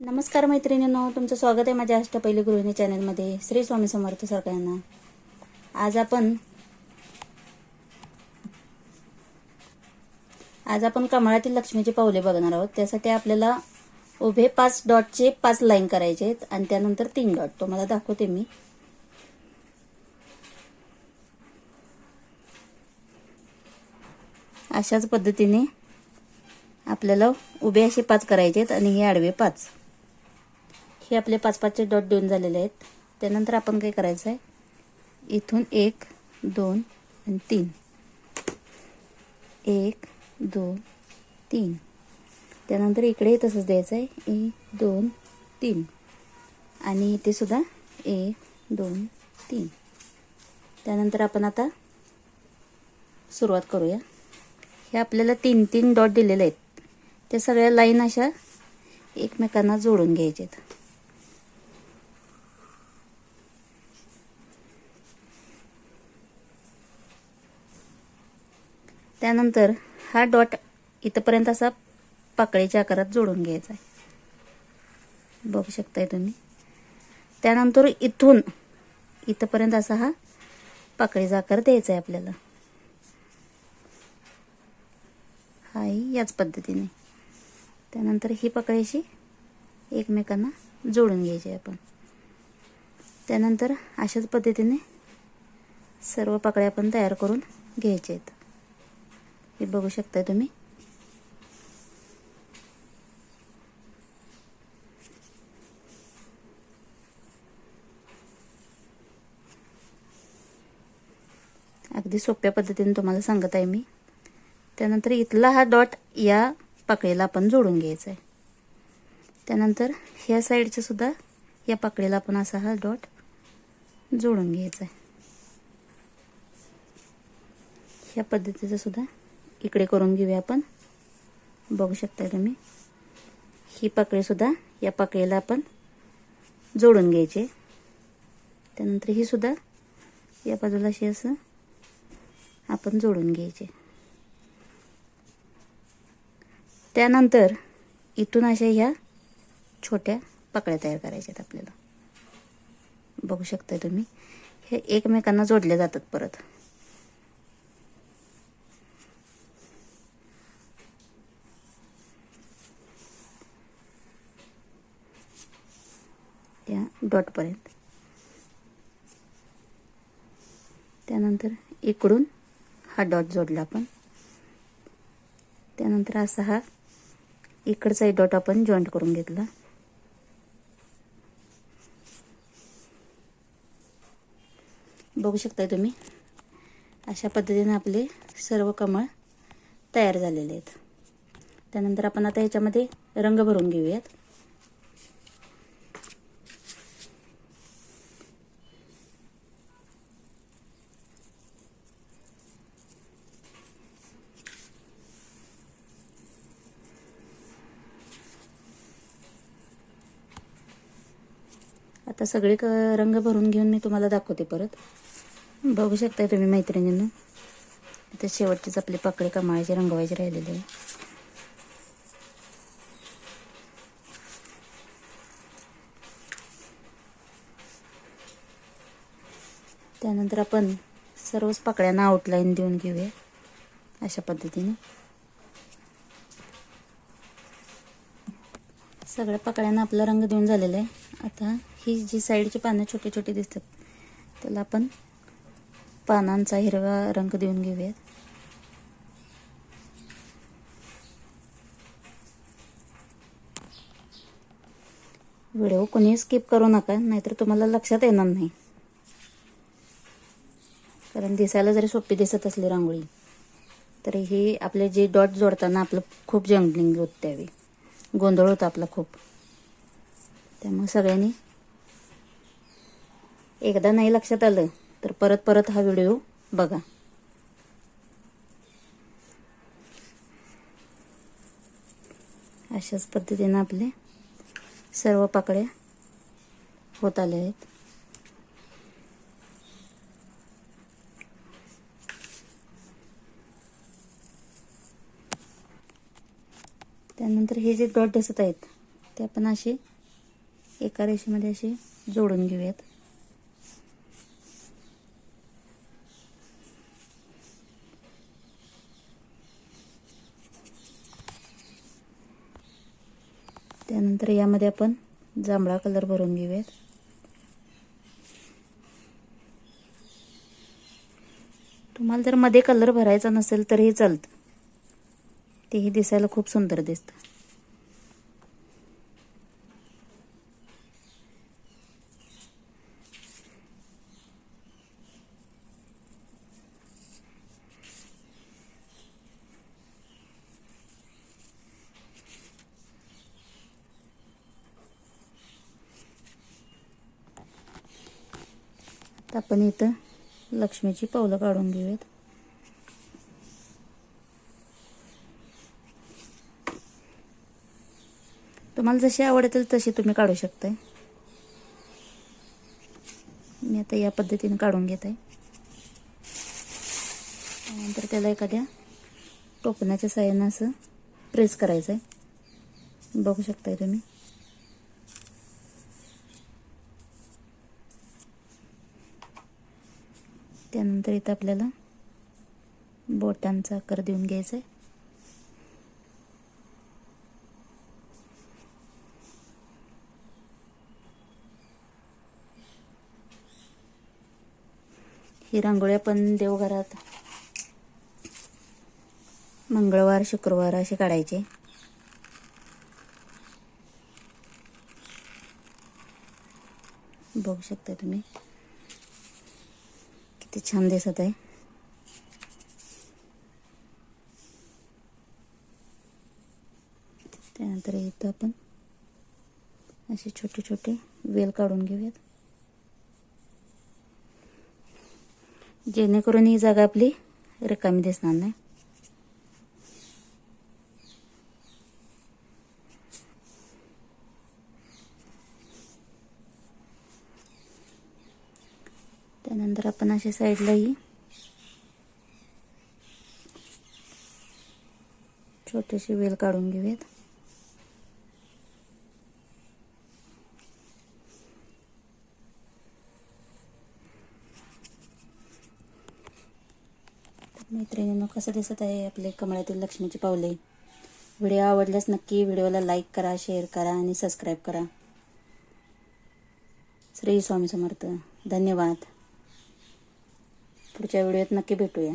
नमस्कार मैत्रिणींनो तुमचं स्वागत आहे माझ्या अष्टपैली गृहिणी चॅनलमध्ये श्री स्वामी समर्थ सगळ्यांना आज आपण आज आपण कमळातील लक्ष्मीची पावले बघणार आहोत. त्यासाठी आपल्याला उभे पाच डॉटचे पाच लाईन करायचे आहेत आणि त्यानंतर तीन डॉट. तुम्हाला दाखवते मी. अशाच पद्धतीने आपल्याला उभे असे पाच करायचे आहेत आणि हे आडवे पाच. हे आपले पाच पाचचे डॉट देऊन झालेले आहेत. त्यानंतर आपण काय करायचं आहे इथून एक दोन आणि तीन. एक दोन तीन. त्यानंतर इकडे तसंच द्यायचं आहे एक दोन तीन. आणि इथे सुद्धा एक दोन तीन. त्यानंतर आपण आता सुरुवात करूया. हे आपल्याला तीन तीन डॉट दिलेले आहेत. त्या सगळ्या लाईन अशा एकमेकांना जोडून घ्यायच्यात त्यानंतर हा डॉट इथंपर्यंत असा पाकळीच्या आकारात जोडून घ्यायचा आहे. बघू शकताय तुम्ही. त्यानंतर इथून इथंपर्यंत असा हा पाकळीचा आकार द्यायचा आहे आपल्याला. हाही याच पद्धतीने. त्यानंतर ही पाकळीशी एकमेकांना जोडून घ्यायची आहे आपण. त्यानंतर अशाच पद्धतीने सर्व पाकळ्या आपण तयार करून घ्यायचे आहेत. हे बघू शकता तुम्ही. अगदी सोप्या पद्धतीने तुम्हाला सांगत आहे मी. त्यानंतर इथला हा डॉट या पाकळीला आपण जोडून घ्यायचा आहे. त्यानंतर ह्या साईडच्या सुद्धा या पाकळीला आपण असा हा डॉट जोडून घ्यायचा आहे. ह्या पद्धतीचं सुद्धा इकडे करून घेऊया आपण. बघू शकता तुम्ही. ही पाकळीसुद्धा या पाकळीला आपण जोडून घ्यायचे. त्यानंतर ही सुद्धा या बाजूला अशी असं आपण जोडून घ्यायचे. त्यानंतर इथून अशा ह्या छोट्या पाकळ्या तयार करायच्या आहेत आपल्याला. बघू शकता तुम्ही. हे एकमेकांना जोडले जातात परत. या डॉटपर्यंत त्यानंतर इकडून हा डॉट जोडला आपण. त्यानंतर असा हा इकडचा डॉट आपण जॉईंट करून घेतला. बघू शकताय तुम्ही अशा पद्धतीने आपले सर्व कमळ तयार झालेले आहेत. त्यानंतर आपण आता याच्यामध्ये रंग भरून घेऊयात. आता सगळे क रंग भरून घेऊन मी तुम्हाला दाखवते परत. बघू शकताय तुम्ही मैत्रिणींना. आता शेवटचीच आपली पकडे कमाळाचे रंगवायचे राहिलेले आहे. त्यानंतर आपण सर्वच पकड्यांना आउटलाईन देऊन घेऊया. अशा पद्धतीने. सगळ्या पकड्यांना आपला रंग देऊन झालेला आहे. आता ही जी साईडची पानं छोटी छोटी दिसतात त्याला आपण पानांचा हिरवा रंग देऊन घेऊयात. व्हिडिओ कोणी स्किप करू नका नाहीतर तुम्हाला लक्षात येणार नाही. कारण दिसायला जरी सोपी दिसत असली रांगोळी तरी ही आपले जे डॉट जोडताना आपलं खूप जंगलिंग होत त्यावेळी. गोंधळ होता आपला खूप. त्यामुळे सगळ्यांनी. एकदा नाही लक्षात आलं तर परत परत हा व्हिडिओ बघा. अशाच पद्धतीनं आपले सर्व पाकळ्या होत आल्या आहेत. त्यानंतर हे जे डॉट दिसत आहेत ते आपण असे एका रेषेमध्ये असे जोडून घेऊयात. त्यानंतर यामध्ये आपण जांभळा कलर भरून घेऊयात. तुम्हाला जर मध्ये कलर भरायचा नसेल तरीही चालतं. तेही दिसायला खूप सुंदर दिसतं. आपण इथं लक्ष्मीची पावलं काढून घेऊयात. तुम्हाला जशी आवडतील तशी तुम्ही काढू शकताय. मी आता या पद्धतीने काढून घेत आहे त्यानंतर त्याला एखाद्या टोपणाच्या साह्यानं असं प्रेस करायचं आहे बघू शकताय तुम्ही. त्यानंतर इथं आपल्याला बोटांचा आकार देऊन घ्यायचा आहे ही रांगोळी आपण देवघरात मंगळवार शुक्रवार असे काढायचे. बघू शकता तुम्ही. किती छान दिसत आहे. त्यानंतर इथं आपण असे छोटे छोटे वेल काढून घेऊयात. जेणेकरून ही जागा आपली रिकामी दिसणार नाही. त्यानंतर आपण अशा साईडलाही छोटेसे वेल काढून घेऊयात. मैत्रिणींनो कसं दिसत आहे आपले कमळातील लक्ष्मीची पावले? व्हिडिओ आवडल्यास नक्की व्हिडिओला लाईक करा शेअर करा आणि सबस्क्राईब करा. श्री स्वामी समर्थ. धन्यवाद. पुढच्या व्हिडिओत नक्की भेटूया.